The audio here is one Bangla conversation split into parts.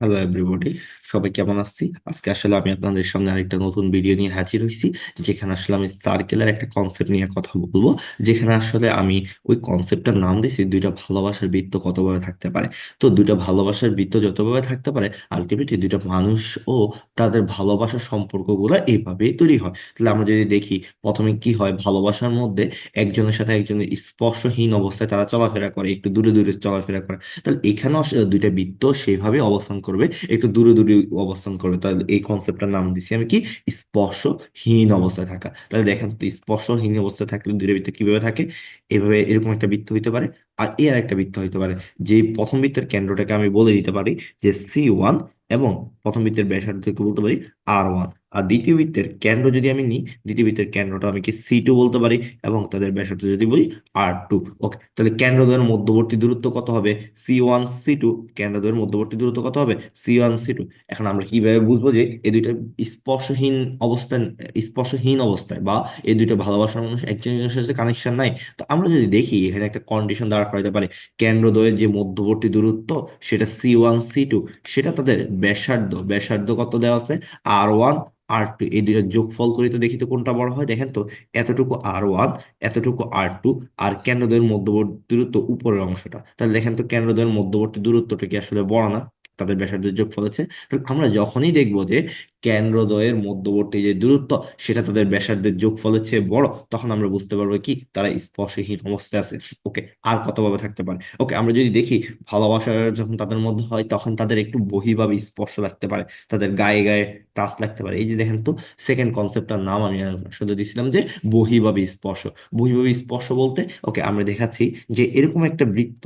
হ্যালো এভরিবডি সবাই কেমন আছি? আজকে আসলে আমি আপনাদের সামনে আরেকটা নতুন ভিডিও নিয়ে হাজির হয়েছি যেখানে আসলে আমি সার্কেলের একটা কনসেপ্ট নিয়ে কথা বলব, যেখানে আসলে আমি ওই কনসেপ্টটার নাম দিয়েছি দুইটা ভালোবাসার বৃত্ত কতভাবে থাকতে পারে। তো দুইটা ভালোবাসার বৃত্ত যতভাবে থাকতে পারে আলটিমেটলি দুইটা মানুষ ও তাদের ভালোবাসার সম্পর্কগুলো এইভাবেই তৈরি হয়। তাহলে আমরা যদি দেখি, প্রথমে কি হয়, ভালোবাসার মধ্যে একজনের সাথে একজনের স্পর্শহীন অবস্থায় তারা চলাফেরা করে, একটু দূরে দূরে চলাফেরা করে। তাহলে এখানেও দুইটা বৃত্ত সেভাবে অবস্থান করবে, একটু দূরে দূরে অবস্থান করবে। তাহলে এই কনসেপ্টটার নাম দিছি আমি কি? স্পর্শহীন অবস্থায় থাকা। তাহলে দেখেন তো, স্পর্শহীন অবস্থায় থাকলে দূরে বৃত্ত কীভাবে থাকে? এভাবে এরকম একটা বৃত্ত হইতে পারে আর এ আর একটা বৃত্ত হইতে পারে। যে প্রথম বৃত্তের কেন্দ্রটাকে আমি বলে দিতে পারি যে সি ওয়ান এবং প্রথম বৃত্তের ব্যাসার্ধকে বলতে পারি আর ওয়ান আর দ্বিতীয় বৃত্তের কেন্দ্র যদি আমি নিই, দ্বিতীয় বৃত্তের কেন্দ্রটা আমি কি সি টু বলতে পারি এবং তাদের ব্যাসার্ধ যদি বলি আর টু ওকে তাহলে কেন্দ্রদ্বয়ের মধ্যবর্তী দূরত্ব কত হবে? সি ওয়ান সি টু কেন্দ্রদ্বয়ের মধ্যবর্তী দূরত্ব কত হবে? সি ওয়ান সি টু এখন আমরা কীভাবে বুঝব যে এই দুইটা স্পর্শহীন অবস্থান, স্পর্শহীন অবস্থায় বা এই দুইটা ভালোবাসার মানুষ একজন একজনের সাথে কানেকশন নাই। তো আমরা যদি দেখি, এখানে একটা কন্ডিশন দাঁড় করাতে পারে। কেন্দ্রদ্বয়ের যে মধ্যবর্তী দূরত্ব, সেটা সি ওয়ান সি টু সেটা তাদের ব্যাসার্ধ। ব্যাসার্ধ কত দেওয়া আছে? আর ওয়ান আর টু এই দুইটা যোগফল করি তো দেখি তো কোনটা বড় হয়। দেখেন তো, এতটুকু আর ওয়ান এতটুকু আর টু আর কেন্দ্রদ্বয়ের মধ্যবর্তী দূরত্ব উপরের অংশটা। তাহলে দেখেন তো কেন্দ্রদ্বয়ের মধ্যবর্তী দূরত্বটা কি আসলে বড় না? তাদের ব্যাসার্ধের যোগফল আছে তাহলে আমরা যখনই দেখব যে কেন্দ্রদ্বয়ের মধ্যবর্তী যে দূরত্ব, সেটা তাদের ব্যাসার্ধের যোগফলের চেয়ে বড়, তখন আমরা বুঝতে পারব কি তারা স্পর্শহীন অবস্থায় আছে। ওকে, আর কতভাবে থাকতে পারে? ওকে, আমরা যদি দেখি ভালোবাসা যখন তাদের মধ্যে হয়, তখন তাদের একটু বহিভাবে স্পর্শ লাগতে পারে। তাদের গায়ে গায়ে টাচ লাগতে পারে। এই যে দেখেন তো সেকেন্ড কনসেপ্টটার নাম আমি শুধু দিছিলাম যে বহিভাবে স্পর্শ। বহিভাবে স্পর্শ বলতে, ওকে, আমরা দেখাচ্ছি যে এরকম একটা বৃত্ত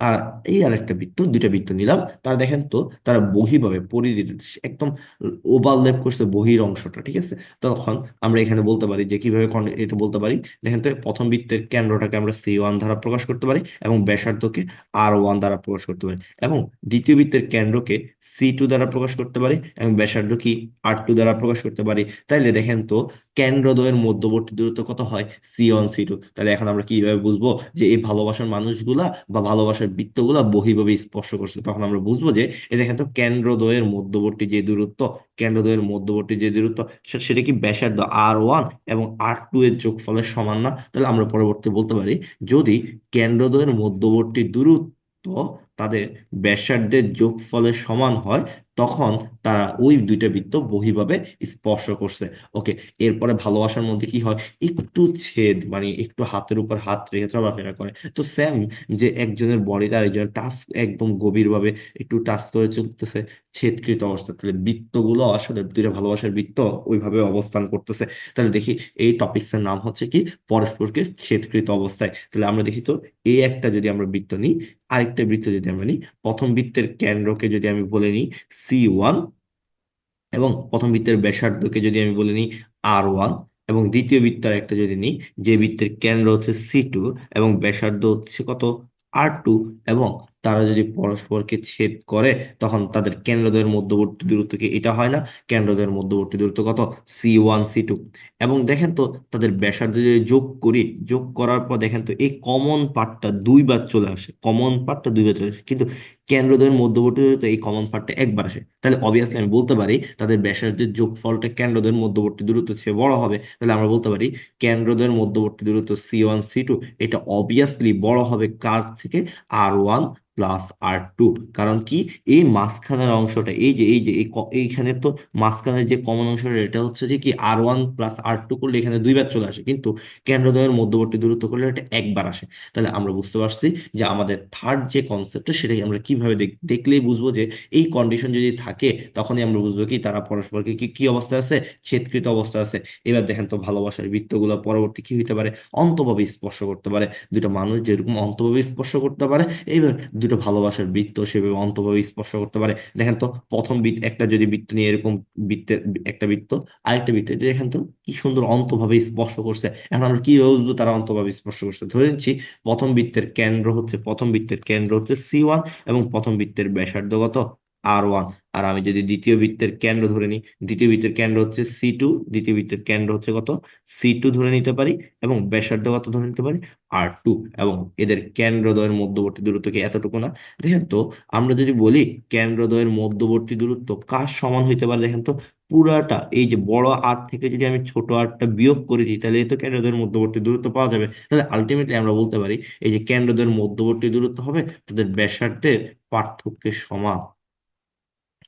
আর এই আর একটা বৃত্ত, দুইটা বৃত্ত নিলাম। তারা দেখেন তো, তারা বহিভাবে পরিধি, একদম ওভারল্যাপ করছে বহির অংশটা, ঠিক আছে? তখন আমরা এখানে বলতে পারি যে কীভাবে এটা বলতে পারি। দেখেন তো, প্রথম বৃত্তের কেন্দ্রটাকে আমরা সি ওয়ান দ্বারা প্রকাশ করতে পারি এবং ব্যাসার্ধকে আর ওয়ান দ্বারা প্রকাশ করতে পারি এবং দ্বিতীয় বৃত্তের কেন্দ্রকে সি টু দ্বারা প্রকাশ করতে পারি এবং ব্যাসার্ধ কি আর টু দ্বারা প্রকাশ করতে পারি। তাইলে দেখেন তো, কেন্দ্রদ্বয়ের মধ্যবর্তী দূরত্ব কত হয়? সি ওয়ান সি টু তাহলে এখন আমরা কীভাবে বুঝব যে এই ভালোবাসার মানুষগুলা বা ভালোবাসার বৃত্তগুলা বহিভাবে স্পর্শ করছে। তখন আমরা বুঝব যে এটা কিন্তু কেন্দ্রদ্বয়ের মধ্যবর্তী যে দূরত্ব, কেন্দ্রদ্বয়ের মধ্যবর্তী যে দূরত্ব সেটা কি ব্যাসার্ধ আর ওয়ান এবং আর টু এর যোগফলের সমান না? তাহলে আমরা পরবর্তী বলতে পারি, যদি কেন্দ্রদ্বয়ের মধ্যবর্তী দূরত্ব তাদের ব্যাসার্ধের যোগফলের সমান হয় তখন তারা ওই দুইটা বৃত্ত বহিভাবে স্পর্শ করছে। ওকে এরপরে ভালোবাসার মধ্যে কি হয়? একটু ছেদ মানে একটু হাতের উপর হাত রেখে চলাফেরা করে। তো সেম যে একজনের বডিটা আরেকজনের টাচ একদম গভীরভাবে একটু টাচ করে চলতেছে, ছেদকৃত অবস্থা। তাহলে বৃত্তগুলো আসলে দুইটা ভালোবাসার বৃত্ত ওইভাবে অবস্থান করতেছে। তাহলে দেখি এই টপিকস এর নাম হচ্ছে কি? পরস্পরকে ছেদকৃত অবস্থায়। তাহলে আমরা দেখি তো এই একটা যদি আমরা বৃত্ত নিই, আরেকটা বৃত্ত যদি আমরা নিই, প্রথম বৃত্তের কেন্দ্রকে যদি আমি বলে নিই সি ওয়ান এবং প্রথম বৃত্তের ব্যাসার্ধকে যদি আমি বলে নিই আর ওয়ান এবং দ্বিতীয় বৃত্তার একটা যদি নিই, যে বৃত্তের কেন্দ্র হচ্ছে সি টু এবং ব্যাসার্ধ হচ্ছে কত? আর টু এবং তারা যদি পরস্পরকে ছেদ করে, তখন তাদের কেন্দ্রদ্বয়ের মধ্যবর্তী দূরত্ব কি? এটা হয় না। কেন্দ্রদ্বয়ের মধ্যবর্তী দূরত্ব কত? সি ওয়ান সি টু এবং দেখেন তো, তাদের ব্যাসার্ধ যদি যোগ করি, যোগ করার পর দেখেন তো, এই কমন পার্টটা দুইবার চলে আসে। কমন পার্টটা দুইবার চলে আসে। কিন্তু কেন্দ্রদ্বয়ের মধ্যবর্তী দূরত্ব, এই কমন পার্টটা একবার আসে। তাহলে অবভিয়াসলি আমি বলতে পারি, তাদের ব্যাসার্ধের যোগফলটা কেন্দ্রদ্বয়ের মধ্যবর্তী দূরত্ব সে বড় হবে। তাহলে আমরা বলতে পারি কেন্দ্রদ্বয়ের মধ্যবর্তী দূরত্ব সি ওয়ান সি টু এটা অবভিয়াসলি বড় হবে কার থেকে? R one plus R two কারণ কি? এই মাঝখানের অংশটা, এই যে এই যে এইখানে তো মাঝখানের যে কমন অংশটা, এটা হচ্ছে যে কি R one plus R two করলে এখানে দুইবার চলে আসে, কিন্তু কেন্দ্রদ্বয়ের মধ্যবর্তী দূরত্ব করলে এটা একবার আসে। তাহলে আমরা বুঝতে পারছি যে আমাদের থার্ড যে কনসেপ্টটা সেটাই আমরা কীভাবে দেখলেই বুঝব যে এই কন্ডিশন যদি থাকে, তখনই আমরা বুঝব কি তারা পরস্পরকে কি কি অবস্থা আছে? ছেদকৃত অবস্থা আছে। এবার দেখেন তো ভালোবাসার বৃত্তগুলো পরবর্তী কি হইতে পারে? অন্তভাবে স্পর্শ করতে পারে। দুটো মানুষ যেরকম অন্তভাবে স্পর্শ করতে পারে এইবার দুটো ভালোবাসার বৃত্ত সেভাবে অন্তভাবে স্পর্শ করতে পারে। দেখেন তো, প্রথম বৃত্ত, একটা যদি বৃত্ত নিয়ে এরকম বৃত্তের একটা বৃত্ত, আরেকটা বৃত্ত দেখেন তো, কি সুন্দর অন্তভাবে স্পর্শ করছে। এখন আমরা কি বুঝব তারা অন্তভাবে স্পর্শ করছে? ধরে নিচ্ছি, প্রথম বৃত্তের কেন্দ্র হচ্ছে, প্রথম বৃত্তের কেন্দ্র হচ্ছে সি ওয়ান এবং প্রথম বৃত্তের ব্যাসার্ধ কত? আর ওয়ান আর আমি যদি দ্বিতীয় বৃত্তের কেন্দ্র ধরে নিই, দ্বিতীয় বৃত্তের কেন্দ্র হচ্ছে সি টু দ্বিতীয় বৃত্তের কেন্দ্র হচ্ছে কত? সি টু ধরে নিতে পারি এবং ব্যাসার্ধ কত ধরে নিতে পারি? আর টু এবং এদের কেন্দ্রদ্বয়ের মধ্যবর্তী দূরত্ব কি এতটুকু না? দেখেন তো, আমরা যদি বলি কেন্দ্রদ্বয়ের মধ্যবর্তী দূরত্ব কার সমান হইতে পারে দেখেন তো? পুরাটা, এই যে বড় আর থেকে যদি আমি ছোট আরটা বিয়োগ করে দিই, তাহলে এই তো কেন্দ্রদ্বয়ের মধ্যবর্তী দূরত্ব পাওয়া যাবে। তাহলে আলটিমেটলি আমরা বলতে পারি, এই যে কেন্দ্রদ্বয়ের মধ্যবর্তী দূরত্ব হবে তাদের ব্যাসার্ধের পার্থক্যের সমান।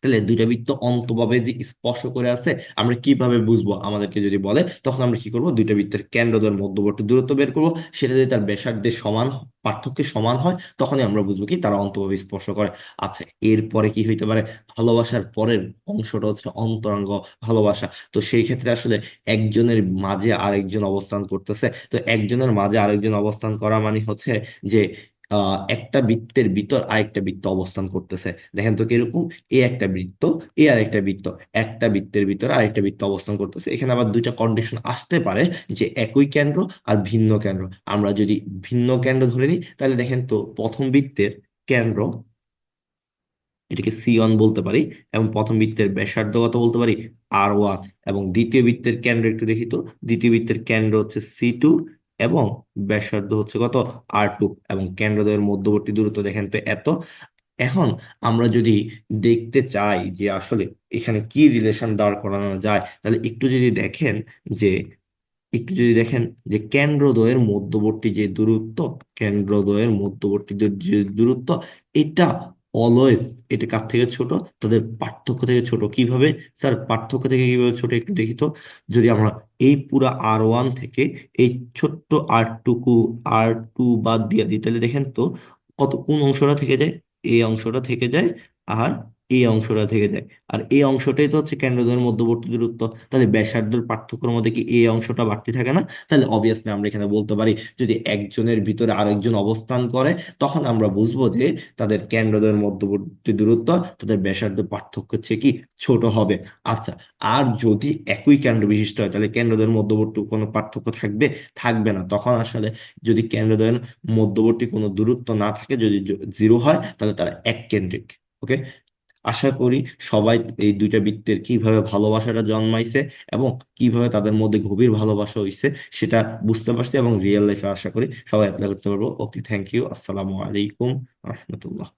তাহলে দুইটা বৃত্ত অন্তভাবে যে স্পর্শ করে আছে, আমরা কীভাবে বুঝব? আমাদেরকে যদি বলে, তখন আমরা কি করব? দুইটা বৃত্তের কেন্দ্রদের মধ্যবর্তী দূরত্ব বের করব। সেটা যদি তার ব্যাসার্ধের সমান, পার্থক্যের সমান হয়, তখনই আমরা বুঝব কি তারা অন্তভাবে স্পর্শ করে। আচ্ছা এরপরে কি হইতে পারে? ভালোবাসার পরের অংশটা হচ্ছে অন্তরঙ্গ ভালোবাসা। তো সেই ক্ষেত্রে আসলে একজনের মাঝে আরেকজন অবস্থান করতেছে। তো একজনের মাঝে আরেকজন অবস্থান করা মানে হচ্ছে যে একটা বৃত্তের ভিতর আরেকটা বৃত্ত অবস্থান করতেছে। দেখেন তো কীরকম? এ একটা বৃত্ত, এ আর একটা বৃত্ত, একটা বৃত্তের ভিতরে আরেকটা বৃত্ত অবস্থান করতেছে। এখানে আবার দুইটা কন্ডিশন আসতে পারে যে একই কেন্দ্র আর ভিন্ন কেন্দ্র। আমরা যদি ভিন্ন কেন্দ্র ধরে নিই, তাহলে দেখেন তো প্রথম বৃত্তের কেন্দ্র, এটাকে সি ওয়ান বলতে পারি, এবং প্রথম বৃত্তের ব্যাসার্ধ কত বলতে পারি আর ওয়ান এবং দ্বিতীয় বৃত্তের কেন্দ্র একটু দেখি তো। দ্বিতীয় বৃত্তের কেন্দ্র হচ্ছে সি টু এবং ব্যাসার্ধ হচ্ছে কত? আর টু এবং কেন্দ্রদ্বয়ের মধ্যবর্তী দূরত্ব দেখেন তো এত। এখন আমরা যদি দেখতে চাই যে আসলে এখানে কি রিলেশন দাঁড় করানো যায়, তাহলে একটু যদি দেখেন যে, একটু যদি দেখেন যে কেন্দ্রদ্বয়ের মধ্যবর্তী যে দূরত্ব, কেন্দ্রদ্বয়ের মধ্যবর্তী যে যে দূরত্ব, এটা অলওয়েজ এটা কার থেকে ছোট? তাদের পার্থক্য থেকে ছোট। কীভাবে? স্যার, পার্থক্য থেকে কীভাবে ছোট একটু দেখি তো। যদি আমরা এই পুরা আর ওয়ান থেকে এই ছোট্ট আর টুকু আর টু বাদ দিয়ে দিই, তাহলে দেখেন তো কত কোন অংশটা থেকে যায়? এই অংশটা থেকে যায় আর এই অংশটা থেকে যায়। আর এই অংশটাই তো হচ্ছে কেন্দ্রদ্বয়ের মধ্যবর্তী দূরত্ব তাহলে ব্যাসার্ধের পার্থক্যের মধ্যে কি এই অংশটা বাড়তি থাকে না? তাহলে অবভিয়াসলি আমরা এখানে বলতে পারি, যদি একজনের ভিতরে আরেকজন অবস্থান করে, তখন আমরা বুঝব যে তাদের কেন্দ্রদ্বয়ের মধ্যবর্তী দূরত্ব তাদের ব্যাসার্ধ পার্থক্য হচ্ছে কি? ছোট হবে। আচ্ছা আর যদি একই কেন্দ্র বিশিষ্ট হয়, তাহলে কেন্দ্রদ্বয়ের মধ্যবর্তী কোনো পার্থক্য থাকবে? থাকবে না। তখন আসলে যদি কেন্দ্রদ্বয়ের মধ্যবর্তী কোনো দূরত্ব না থাকে, যদি জিরো হয়, তাহলে তারা এক কেন্দ্রিক ওকে আশা করি সবাই এই দুইটা বৃত্তের কীভাবে ভালোবাসাটা জন্মাইছে এবং কীভাবে তাদের মধ্যে গভীর ভালোবাসা হইছে সেটা বুঝতে পারছি এবং রিয়েল লাইফে আশা করি সবাই অ্যাপ্লাই করতে পারব। ওকে থ্যাংক ইউ আসসালামু আলাইকুম রহমতুল্লাহ।